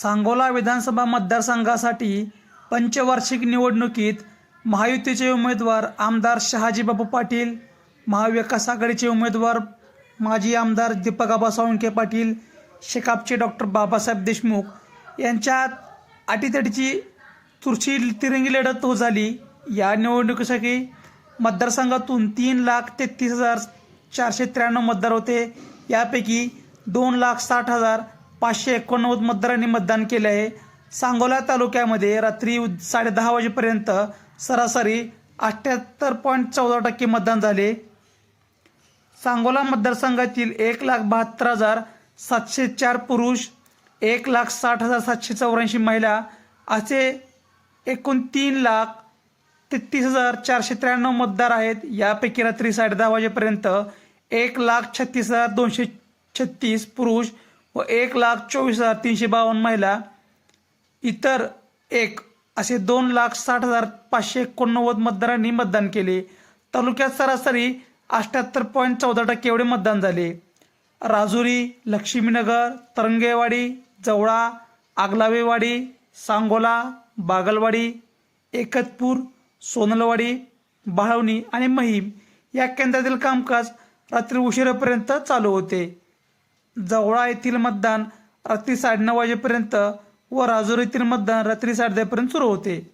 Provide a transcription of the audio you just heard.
सांगोला विधानसभा मतदारसंघासाठी पंचवार्षिक निवडणुकीत महायुतीचे उमेदवार आमदार शहाजीबाबू पाटील महाविकास आघाडीचे उमेदवार माजी आमदार दीपकाबा सावंके पाटील शेकापचे डॉक्टर बाबासाहेब देशमुख यांच्यात अटीतटीची चुरशी तिरंगी लढत हो झाली. या निवडणुकीसाठी मतदारसंघातून तीन लाख तेहतीस हजार चारशे त्र्याण्णव मतदार होते. यापैकी दोन लाख साठ हजार पाचशे एकोणनव्वद मतदारांनी मतदान केले आहे. सांगोला तालुक्यामध्ये रात्री साडेदहा वाजेपर्यंत सरासरी अठ्ठ्याहत्तर पॉईंट चौदा टक्के मतदान झाले. सांगोला मतदारसंघातील एक लाख बहात्तर हजार सातशे चार पुरुष एक लाख साठ हजार सातशे चौऱ्याऐंशी महिला असे एकूण तीन लाख तेहतीस हजार चारशे त्र्याण्णव मतदार आहेत. यापैकी रात्री साडेदहा वाजेपर्यंत एक लाख छत्तीस हजार दोनशे छत्तीस पुरुष व एक लाख चोवीस हजार तीनशे बावन्न महिला इतर एक असे दोन लाख साठ हजार पाचशे एकोणनव्वद मतदारांनी मतदान केले. तालुक्यात सरासरी अठ्याहत्तर पॉईंट चौदा टक्के एवढे मतदान झाले. राजुरी लक्ष्मीनगर तरंगेवाडी जवळा आगलावेवाडी सांगोला बागलवाडी एकतपूर सोनलवाडी बाळवणी आणि महिम या केंद्रातील कामकाज रात्री उशिरापर्यंत चालू होते. जवळा येथील मतदान रात्री साडेनऊ वाजेपर्यंत व राजुरी येथील मतदान रात्री साडेदहापर्यंत सुरू होते.